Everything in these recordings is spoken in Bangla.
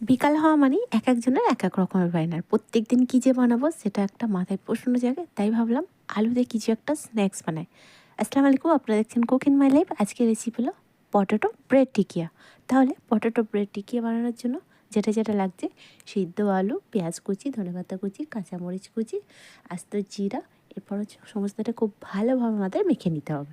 বিকাল হওয়া মানেই এক একজনের এক এক রকমের বায়নার। প্রত্যেক দিন কী যে বানাবো সেটা একটা মাথায় প্রশ্ন জাগে, তাই ভাবলাম আলু দিয়ে কিছু একটা স্ন্যাক্স বানাই। আসসালামু আলাইকুম, আপনারা দেখছেন কুক ইন মাই লাইফ আজকের রেসিপি হলো পটেটো ব্রেড টিকিয়া। তাহলে পটেটো ব্রেড টিকিয়া বানানোর জন্য যেটা যেটা লাগছে, সিদ্ধ আলু, পেঁয়াজ কুচি, ধনেপাতা কুচি, কাঁচামরিচ কুচি, আস্ত জিরা, এরপর হচ্ছে সমস্তটা খুব ভালোভাবে আমাদের মেখে নিতে হবে।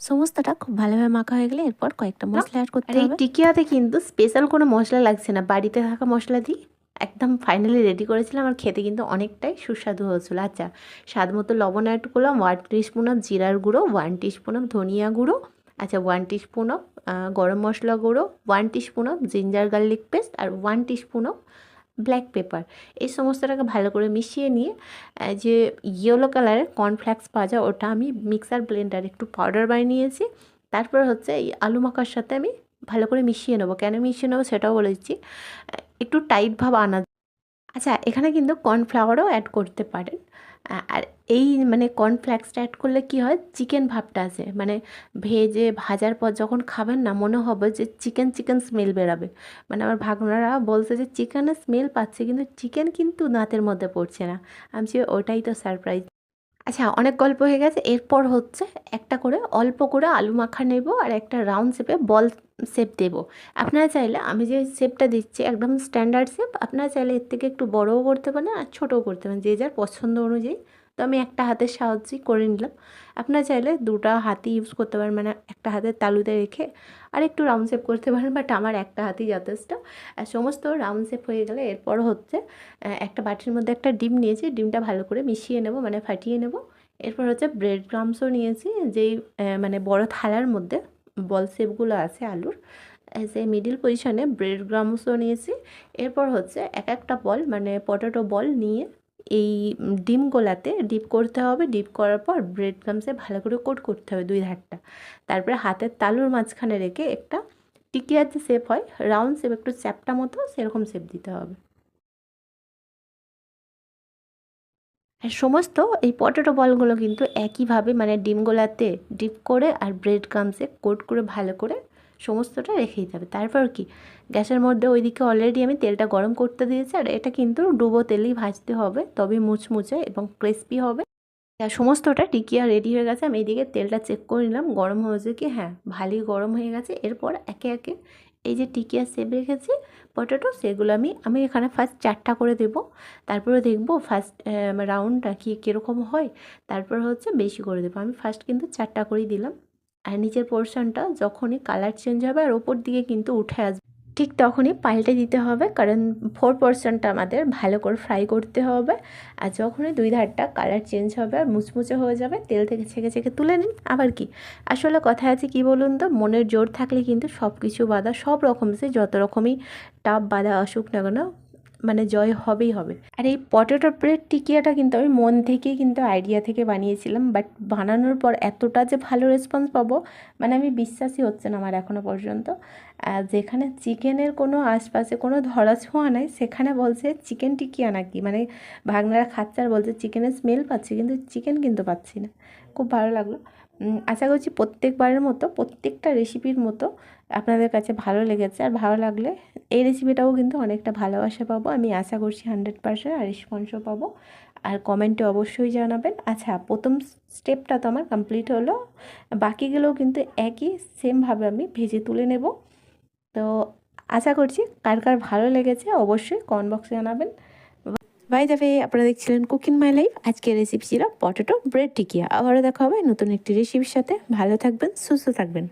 সমস্তটা খুব ভালোভাবে মাখা হয়ে গেলে এরপর কয়েকটা মশলা অ্যাড করতে হবে। টিকিয়াতে কিন্তু স্পেশাল কোনো মশলা লাগছে না। বাড়িতে থাকা মশলা দিই একদম ফাইনালি রেডি করেছিলাম আর খেতে কিন্তু অনেকটাই সুস্বাদু হয়েছিল। আচ্ছা স্বাদ মতো লবণ অ্যাড করলাম ওয়ান টিস্পুন অফ জিরার গুঁড়ো ওয়ান টিস্পুন অফ ধনিয়া গুঁড়ো আচ্ছা one teaspoon of garam masala গুঁড়ো one teaspoon of ginger garlic paste R one teaspoon of black pepper এই সমস্তটাকে ভালো করে মিশিয়ে নিয়ে যে ইয়েলো কালারের কর্নফ্লেক্স পাওয়া যায়, ওটা আমি মিক্সার ব্লেন্ডার একটু পাউডার বানিয়ে নিয়েছি তারপর হচ্ছে এই আলু মাখার সাথে আমি ভালো করে মিশিয়ে নেব। কেন মিশিয়ে নেব সেটাও বলে দিচ্ছি। একটু টাইট ভাব আনা আচ্ছা এখানে কিন্তু কর্নফ্লাওয়ারও অ্যাড করতে পারেন। আর এই মানে কর্নফ্লেক্সটা অ্যাড করলে কি হয়? চিকেন ভাবটা আছে মানে ভেজে ভাজার পর যখন খাবেন না, মনে হবে যে চিকেন চিকেন স্মেল বেরাবে। মানে আমার ভাগনারা বলছে যে চিকেনের স্মেল পাচ্ছে, কিন্তু চিকেন কিন্তু দাঁতের মধ্যে পড়ছে না। আমি ওটাই তো সারপ্রাইজ আচ্ছা অনেক গল্প হয়ে গেছে। এরপর হচ্ছে একটা করে অল্প করে আলু মাখা নেব আর একটা রাউন্ড শেপে বল শেপ দেব। আপনারা চাইলে, আমি যে শেপটা দিচ্ছি একদম স্ট্যান্ডার্ড শেপ আপনারা চাইলে এর থেকে একটু বড়ও করতে পারেন আর ছোটও করতে পারেন, যে যার পছন্দ অনুযায়ী। তো আমি একটা হাতের সাহায্যেই করে নিলাম। আপনারা চাইলে দুটা হাতি ইউজ করতে পারেন মানে একটা হাতের তালুতে রেখে আর একটু রাউন্ড শেপ করতে পারেন বাট আমার একটা হাতি যথেষ্ট। আর সমস্ত রাউন্ড শেপ হয়ে গেলে এরপর হচ্ছে একটা বাটির মধ্যে একটা ডিম নিয়েছি, ডিমটা ভালো করে মিশিয়ে নেব মানে ফাটিয়ে নেব। এরপর হচ্ছে ব্রেড ক্রামসও নিয়েছি, যেই মানে বড় থালার মধ্যে বল শেপগুলো আছে আলুর সেই মিডিল পজিশনে ব্রেড গ্রামসও নিয়েছি। এরপর হচ্ছে এক একটা বল মানে পটেটো বল নিয়ে এই ডিম গোলাতে ডিপ করতে হবে, ডিপ করার পর ব্রেড ক্রামসে ভালো করে কোট করতে হবে দুই ধারটা। তারপরে হাতের তালুর মাঝখানে রেখে একটা টিকিয়ার যে শেপ হয় রাউন্ড শেপ একটু চ্যাপটা মতো সেরকম শেপ দিতে হবে। সমস্ত এই পটেটো বলগুলো কিন্তু একইভাবে মানে ডিমগুলাতে ডিপ করে আর ব্রেড ক্রামসে কোট করে ভালো করে সমস্তটা রেখে দিতে হবে। তারপর কি? গ্যাসের মধ্যে ওইদিকে অলরেডি আমি তেলটা গরম করতে দিয়েছি আর এটা কিন্তু ডুবো তেলেই ভাজতে হবে তবে মুচমুচে এবং ক্রিস্পি হবে। সমস্তটা টিকিয়া রেডি হয়ে গেছে। আমি এইদিকে তেলটা চেক করে নিলাম, গরম হয়েছে কি? হ্যাঁ ভালোই গরম হয়ে গেছে। এরপর একে একে এই যে টিকিয়া সেপ রেখেছি, পটেটো সেগুলো আমি আমি এখানে ফার্স্ট চারটা করে দেব। তারপরে দেখব ফার্স্ট রাউন্ডটা কি, কীরকম হয়? তারপর হচ্ছে বেশি করে দেবো। আমি ফার্স্ট কিন্তু চারটা করেই দিলাম। আর নিচের পোর্শনটা যখনই কালার চেঞ্জ হবে আর ওপর দিকে কিন্তু উঠে আসবে। ঠিক তখনই পাল্টে দিতে হবে, কারণ ফোর পার্সেন্টটা আমাদের ভালো করে ফ্রাই করতে হবে। আর যখনই দুই ধারটা কালার চেঞ্জ হবে আর মুচমুচে হয়ে যাবে, তেল থেকে ছেঁকে ছেঁকে তুলে নিন। আবার কি? আসলে কথা আছে কি বলুন তো, মনের জোর থাকলে কিন্তু সব কিছু বাধা, সব রকম সে যত রকমই টাপ বাধা আসুক না কেন মানে জয় হবেই হবে। আর এই পটেটো ব্রেড টিকিয়াটা কিন্তু আমি মন থেকেই কিন্তু আইডিয়া থেকে বানিয়েছিলাম বাট বানানোর পর এতটা যে ভালো রেসপন্স পাবো মানে আমি বিশ্বাসই হচ্ছে না আমার এখনও পর্যন্ত। যেখানে চিকেনের কোনো আশপাশে কোনো ধরা ছোঁয়া নাই, সেখানে বলছে চিকেন টিকিয়া নাকি? মানে ভাগনারা খাচ্ছে আর বলছে চিকেনের স্মেল পাচ্ছি, কিন্তু চিকেন কিন্তু পাচ্ছি না। খুব ভালো লাগল। আশা করছি প্রত্যেকবারের মতো, প্রত্যেকটা রেসিপির মতো আপনাদের কাছে ভালো লেগেছে। আর ভালো লাগলে এই রেসিপিটাও কিন্তু অনেকটা ভালোবাসা পাবো। আমি আশা করছি হান্ড্রেড পার্সেন্ট আর রেসপন্সও পাবো। আর কমেন্টে অবশ্যই জানাবেন। আচ্ছা প্রথম স্টেপটা তো আমার কমপ্লিট হলো। বাকিগুলোও কিন্তু একই সেমভাবে আমি ভেজে তুলে নেব। তো আশা করছি কার কার ভালো লেগেছে অবশ্যই কমেন্ট বক্সে জানাবেন। বাই দ্য ওয়ে আপনারা দেখছিলেন কুকিং মাই লাইফ আজকের রেসিপি ছিল পটেটো ব্রেড টিকিয়া। আবারও দেখা হবে নতুন একটি রেসিপির সাথে। ভালো থাকবেন, সুস্থ থাকবেন।